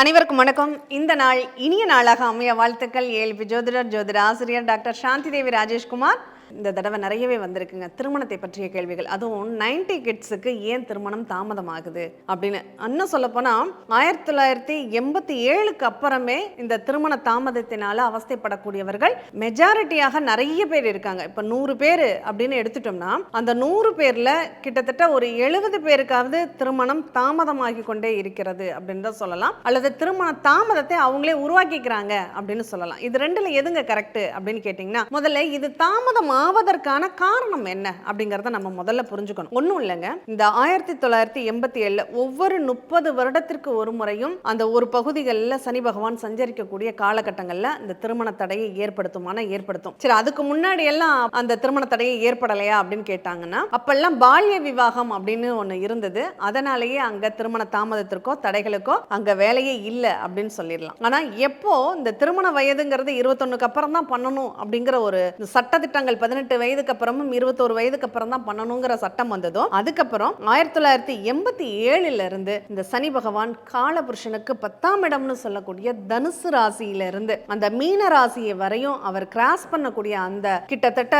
அனைவருக்கும் வணக்கம். இந்த நாள் இனிய நாளாக அமைய வாழ்த்துக்கள். ஏழ்பி ஜோதிடர் ஜோதிட ஆசிரியர் டாக்டர் சாந்தி தேவி ராஜேஷ்குமார். இந்த தடவை நிறையவே வந்திருக்குங்க. திருமணத்தை பற்றிய கேள்விகள். அதுவும் நைன்டி கிட்ஸுக்கு ஏன் திருமணம் தாமதமாகுது? அப்படின்னு. இன்னும் சொல்லப்போனால் ஆயிரத்தி தொள்ளாயிரத்தி எண்பத்தி ஏழுக்கு அப்புறமே இந்த திருமண தாமதத்தினால அவஸ்தைப்படக்கூடியவர்கள் மெஜாரிட்டியாக நிறைய பேர் இருக்காங்க. இப்போ நூறு பேர் அப்படின்னு எடுத்துட்டோம்னா அந்த நூறு பேரில் கிட்டத்தட்ட ஒரு எழுபது பேருக்காவது திருமணம் தாமதமாகி கொண்டே இருக்கிறது அப்படின்னு தான் சொல்லலாம். அல்லது திருமண தாமதத்தை அவங்களே உருவாக்கிக்கிறாங்க அப்படின்னு சொல்லலாம். இது ரெண்டுல எதுங்க கரெக்ட் அப்படின்னு கேட்டிங்கன்னா முதல்ல இது தாமதம் ஆவதற்கான காரணம் என்ன அப்படிங்கிறத நம்ம முதல்ல புரிஞ்சுக்கணும். ஒன்றும் இல்லைங்க. இந்த ஆயிரத்தி தொள்ளாயிரத்தி எண்பத்தி ஏழில் ஒவ்வொரு முப்பது வருடத்திற்கு ஒரு முறையும் அந்த ஒரு பகுதிகளில் சனி பகவான் சஞ்சரிக்கக்கூடிய காலகட்டங்களில் இந்த திருமண தடையை ஏற்படுத்துமான ஏற்படுத்தும். சரி அதுக்கு முன்னாடி எல்லாம் அந்த திருமண தடையை ஏற்படலையா அப்படின்னு கேட்டாங்கன்னா அப்பெல்லாம் பால்ய விவாகம் அப்படின்னு ஒன்று இருந்தது. அதனாலேயே அங்கே திருமண தாமதத்திற்கோ தடைகளுக்கோ அங்கே வேலையே இல்லை அப்படின்னு சொல்லிடலாம். ஆனால் எப்போ இந்த திருமண வயதுங்கிறது இருபத்தொன்னுக்கு அப்புறம் தான் பண்ணணும் அப்படிங்கிற ஒரு சட்டத்திட்டங்கள் பதினெட்டு வயதுக்கு அப்புறமும் இருபத்தோரு வயதுக்கு அப்புறம் தான் பண்ணணுங்கிற சட்டம் வந்ததோ அதுக்கப்புறம் ஆயிரத்தி தொள்ளாயிரத்தி எண்பத்தி ஏழுல இருந்து இந்த சனி பகவான் காலபுருஷனுக்கு பத்தாம் இடம்னு சொல்லக்கூடிய தனுசு ராசியில இருந்து அந்த மீன ராசியை வரையும் அவர் கிராஸ் பண்ணக்கூடிய அந்த கிட்டத்தட்ட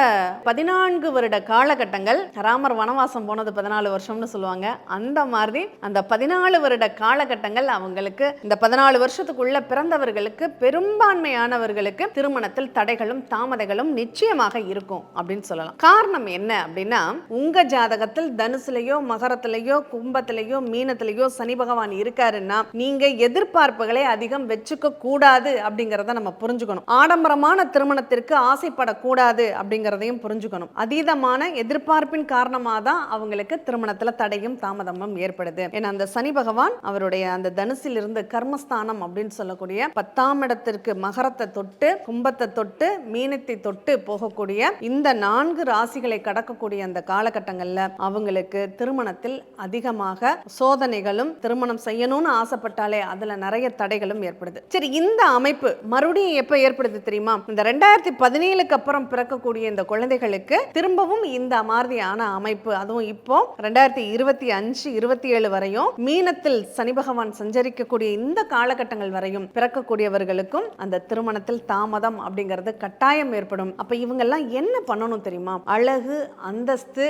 பதினான்கு வருட காலகட்டங்கள் ராமர் வனவாசம் போனது பதினாலு வருஷம்னு சொல்லுவாங்க. அந்த மாதிரி அந்த பதினாலு வருட காலகட்டங்கள் அவங்களுக்கு இந்த பதினாலு வருஷத்துக்குள்ள பிறந்தவர்களுக்கு பெரும்பான்மையானவர்களுக்கு திருமணத்தில் தடைகளும் தாமதங்களும் நிச்சயமாக இருக்கும். அப்படின்னு சொல்லலாம். காரணம் என்ன அப்படின்னா உங்க ஜாதகத்தில் தனுசுலையோ மகரத்திலேயோ கும்பத்திலேயோ மீனத்திலேயோ சனி பகவான் இருக்காருன்னா நீங்க எதிர்பார்ப்புகளை அதிகம் வச்சுக்க கூடாது அப்படிங்கறத நம்ம புரிஞ்சுக்கணும். ஆடம்பரமான திருமணத்திற்கு ஆசைப்படக்கூடாது அப்படிங்கிறதையும் புரிஞ்சுக்கணும். அதீதமான எதிர்பார்ப்பின் காரணமாக தான் அவங்களுக்கு திருமணத்துல தடையும் தாமதமும் ஏற்படுது. ஏன்னா அந்த சனி பகவான் அவருடைய அந்த தனுசில் இருந்து கர்மஸ்தானம் அப்படின்னு சொல்லக்கூடிய பத்தாம் இடத்திற்கு மகரத்தை தொட்டு கும்பத்தை தொட்டு மீனத்தை தொட்டு போகக்கூடிய இந்த நான்கு ராசிகளை கடக்கக்கூடிய அந்த காலகட்டங்களில் அவங்களுக்கு திருமணத்தில் அதிகமாக சோதனைகளும் திருமணம் செய்யணும்னு ஆசைப்பட்டாலே அதுல நிறைய தடைகளும் ஏற்படுது. சரி இந்த அமைப்பு மறுபடியும் எப்ப ஏற்படுது தெரியுமா? இந்த ரெண்டாயிரத்தி பதினேழுக்கு அப்புறம் பிறக்கக்கூடிய இந்த குழந்தைகளுக்கு திரும்பவும் இந்த மாதிரியான அமைப்பு. அதுவும் இப்போ ரெண்டாயிரத்தி இருபத்தி அஞ்சு இருபத்தி ஏழு வரையும் மீனத்தில் சனி பகவான் சஞ்சரிக்கக்கூடிய இந்த காலகட்டங்கள் வரையும் பிறக்கக்கூடியவர்களுக்கும் அந்த திருமணத்தில் தாமதம் அப்படிங்கிறது கட்டாயம் ஏற்படும். அப்ப இவங்கெல்லாம் என்ன பண்ணணும் தெரியுமா? அழகு அந்தஸ்து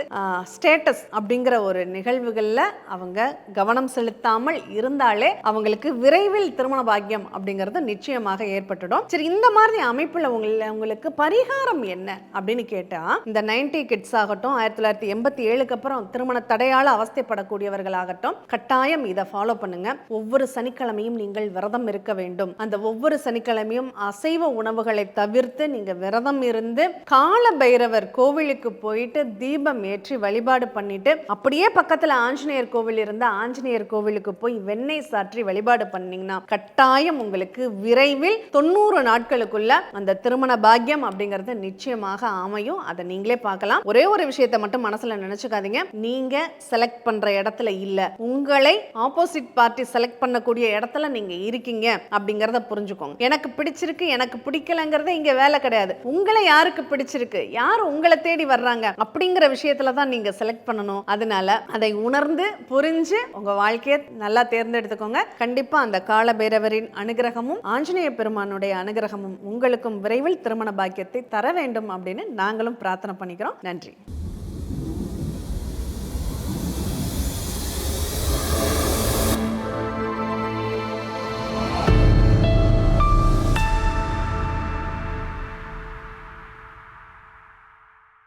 ஸ்டேட்டஸ் அப்படிங்கிற ஒரு நிகழ்வுகளில் அவங்க கவனம் செலுத்தாமல் இருந்தாலே அவங்களுக்கு விரைவில் திருமண பாக்கியம் அப்படிங்கிறது நிச்சயமாக ஏற்பட்டுடும். சரி இந்த மாதிரி அமைப்பில் உங்களுக்கு பரிகாரம் என்ன அப்படின்னு கேட்டால் இந்த நைன்டி கிட்ஸ் ஆகட்டும் ஆயிரத்தி தொள்ளாயிரத்தி எண்பத்தி ஏழுக்கு அப்புறம் திருமண தடையால அவஸ்தைப்படக்கூடியவர்களாகட்டும் கட்டாயம் இதை ஃபாலோ பண்ணுங்க. ஒவ்வொரு சனிக்கிழமையும் நீங்கள் விரதம் இருக்க வேண்டும். அந்த ஒவ்வொரு சனிக்கிழமையும் அசைவ உணவுகளை தவிர்த்து நீங்க விரதம் இருந்து கால பைரவர் கோவிலுக்கு போயிட்டு தீபம் ஏற்றி வழிபாடு பண்ணிட்டு அப்படியே பக்கத்துல ஆஞ்சநேயர் கோவில் இருந்தா ஆஞ்சநேயர் கோவிலுக்கு போய் வெண்ணெய் சாற்றி வழிபாடு பண்ணீங்கன்னா கட்டாயம் உங்களுக்கு விரைவில் தொண்ணூறு நாட்களுக்குள்ள அந்த திருமண பாக்கியம் அப்படிங்கிறது நிச்சயமாக அமையும். அதை நீங்களே பார்க்கலாம். ஒரே ஒரு விஷயத்தை மட்டும் மனசுல நினைச்சுக்காதீங்க. நீங்க செலக்ட் பண்ற இடத்துல இல்ல. உங்களை ஆப்போசிட் பார்ட்டி செலக்ட் பண்ணக்கூடிய இடத்துல நீங்க இருக்கீங்க அப்படிங்கறத புரிஞ்சுக்கோங்க. எனக்கு பிடிச்சிருக்கு எனக்கு பிடிக்கலங்கிறத இங்க வேலை கிடையாது. உங்களை யாருக்கு பிடிச்சிருக்கு? யார் உங்களை தேடி வர்றாங்க அப்படிங்கிற விஷயத்துல தான் நீங்க செலக்ட் பண்ணணும். அதனால அதை உணர்ந்து புரிஞ்சு உங்க வாழ்க்கையை நல்லா தேர்ந்தெடுத்துக்கோங்க. கண்டிப்பா அந்த கால பைரவரின் அனுகிரகமும் ஆஞ்சநேய பெருமானுடைய அனுகிரகமும் உங்களுக்கும் விரைவில் திருமண பாக்கியத்தை தர வேண்டும் அப்படின்னு நாங்களும் பிரார்த்தனை பண்ணிக்கிறோம். நன்றி.